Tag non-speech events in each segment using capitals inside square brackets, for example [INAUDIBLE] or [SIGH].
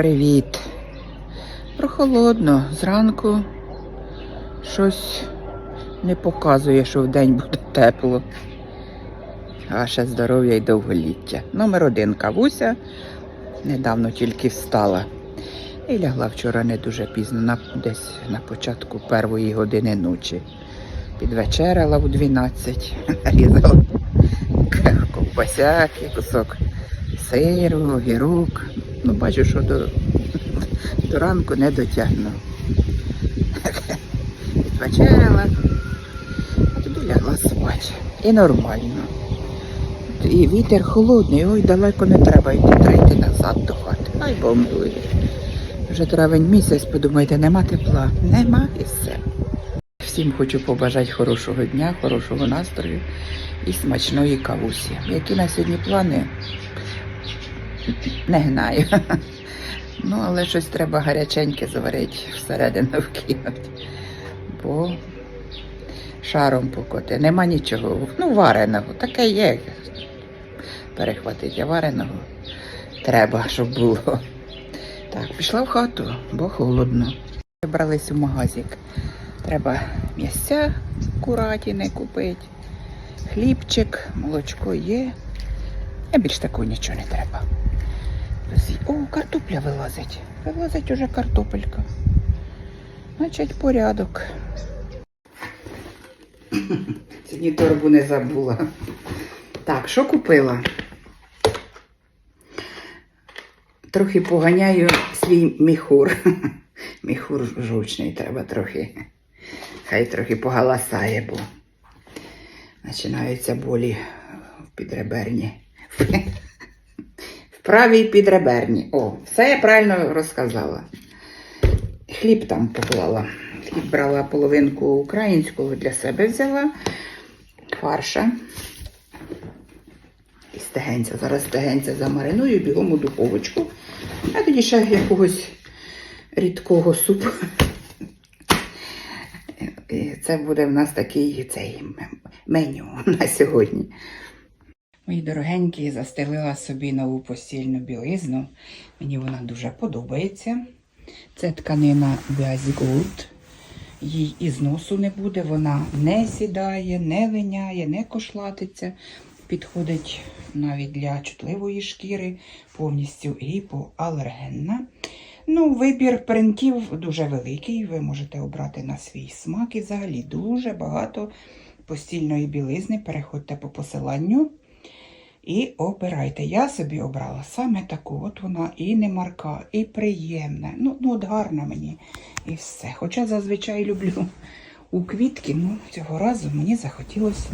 Привіт. Прохолодно. Зранку щось не показує, що вдень буде тепло. Ваше здоров'я і довголіття. Номер один кавуся. Недавно тільки встала. І лягла вчора не дуже пізно, на, десь на початку першої години ночі. Підвечеряла в 12, різала ковбасяки, кусок сиру, огірок. Ну, бачу, що до, до ранку не дотягну. Відвечеряла, а тоді лягла спати. І нормально. І вітер холодний, ой, далеко не треба йти, треба йти назад до хати. Ай бо. Вже травень місяць, подумайте, нема тепла. Нема і все. Всім хочу побажати хорошого дня, хорошого настрою і смачної кавусі. Які на сьогодні плани? Не знаю. [LAUGHS] Ну, але щось треба гаряченьке заварити всередину вкинути. Бо шаром покоти. Нема нічого. Ну, вареного. Таке є. Перехватити, вареного треба, щоб було. Так, пішла в хату, бо холодно. Вибрались у магазик. Треба м'ясця куратіни купити, хлібчик, молочко є. А більш такого нічого не треба. О, картопля вилазить. Вилазить уже картопелька. Значить, порядок. Сьогодні торбу не забула. Так, що купила? Трохи поганяю свій міхур. Міхур жучний треба трохи. Хай трохи погаласає, бо починаються болі в підреберні. Правій підреберні. О, все я правильно розказала. Хліб там поклала. Хліб брала половинку українського для себе взяла. Фарша. І стегенця. Зараз стегенця замариную, бігом у духовочку. А тоді ще якогось рідкого супу. Це буде в нас такий цей меню на сьогодні. Мої дорогенькі, застелила собі нову постільну білизну. Мені вона дуже подобається. Це тканина Bias Gold. Їй і зносу не буде, вона не сідає, не линяє, не кошлатиться. Підходить навіть для чутливої шкіри, повністю гіпоалергенна. Ну, вибір принтів дуже великий. Ви можете обрати на свій смак. І взагалі дуже багато постільної білизни. Переходьте по посиланню і обирайте. Я собі обрала саме таку. От вона і не марка, і приємна. Ну, ну от гарна мені. І все. Хоча зазвичай люблю у квітки, ну цього разу мені захотілося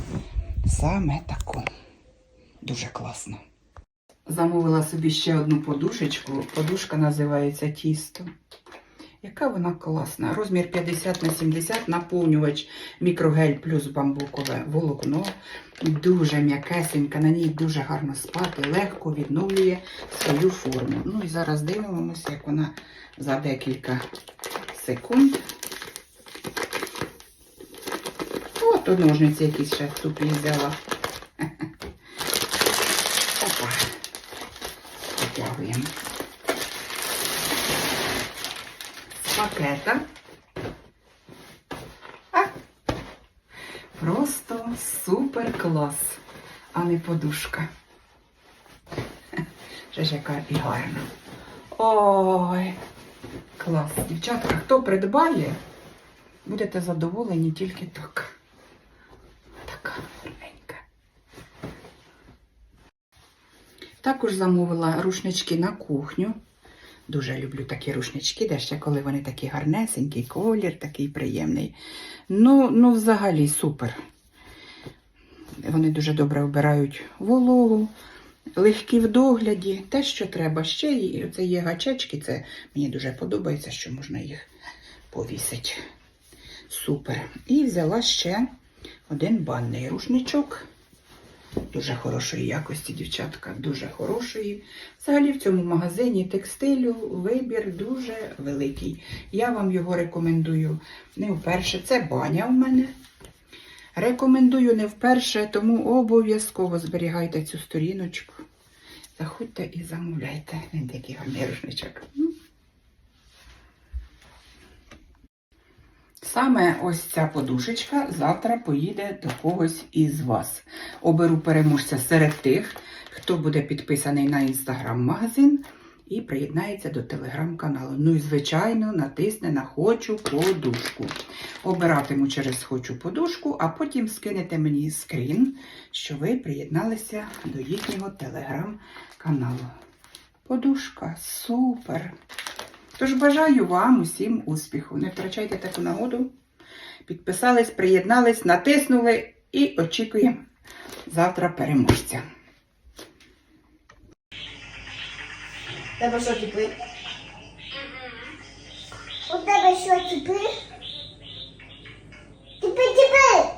саме таку. Дуже класно. Замовила собі ще одну подушечку. Подушка називається тісто. Яка вона класна. Розмір 50 на 70, наповнювач мікрогель плюс бамбукове волокно. Дуже м'якесенька, на ній дуже гарно спати, легко відновлює свою форму. Ну і зараз дивимося, як вона за декілька секунд. От ножниці якісь ще тупі взяла. З. А? Просто супер клас, а не подушка. Ще ж яка і гарна. Ой, клас. Дівчатка, хто придбає, будете задоволені тільки так. Така гарненька. Також замовила рушнички на кухню. Дуже люблю такі рушнички, де ще коли вони такі гарнесенькі, колір такий приємний. Ну, ну взагалі супер. Вони дуже добре обирають вологу, легкі в догляді, те, що треба. Ще й- це є гачечки, це мені дуже подобається, що можна їх повісити. Супер. І взяла ще один банний рушничок. Дуже хорошої якості, дівчатка, дуже хорошої. Взагалі в цьому магазині текстилю вибір дуже великий. Я вам його рекомендую не вперше. Це баня у мене. Рекомендую не вперше, тому обов'язково зберігайте цю сторіночку. Заходьте і замовляйте. Він такий гарний рушничок. М. Саме ось ця подушечка завтра поїде до когось із вас. Оберу переможця серед тих, хто буде підписаний на інстаграм-магазин і приєднається до телеграм-каналу. Ну і, звичайно, натисне на Хочу подушку. Обиратиму через Хочу подушку, а потім скинете мені скрін, що ви приєдналися до їхнього телеграм-каналу. Подушка супер! Тож бажаю вам усім успіху. Не втрачайте таку нагоду. Підписались, приєднались, натиснули і очікуємо завтра переможця. Тебе що кипить? У тебе що кипи? Кипи, кипи!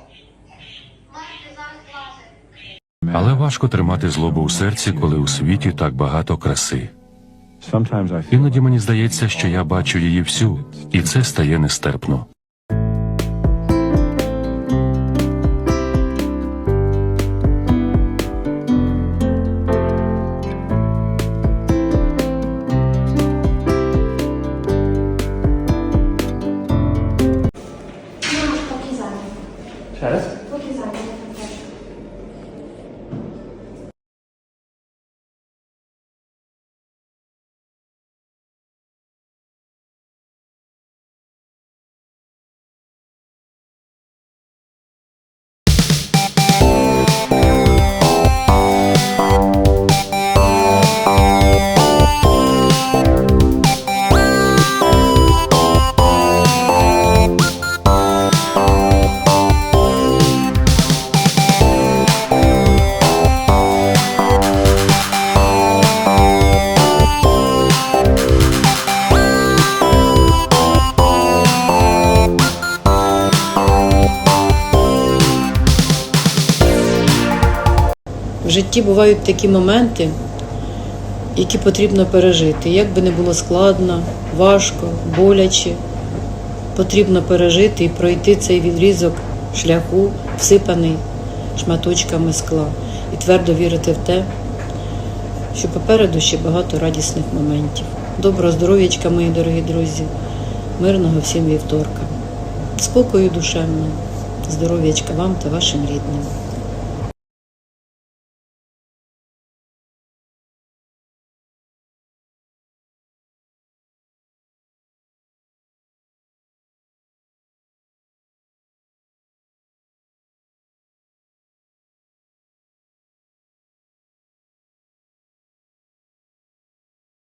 Але важко тримати злобу у серці, коли у світі так багато краси. Іноді мені здається, що я бачу її всю, і це стає нестерпно. В житті бувають такі моменти, які потрібно пережити. Як би не було складно, важко, боляче, потрібно пережити і пройти цей відрізок шляху, всипаний шматочками скла, і твердо вірити в те, що попереду ще багато радісних моментів. Доброго здоров'ячка, мої дорогі друзі, мирного всім вівторка, спокою душевного, здоров'ячка вам та вашим рідним.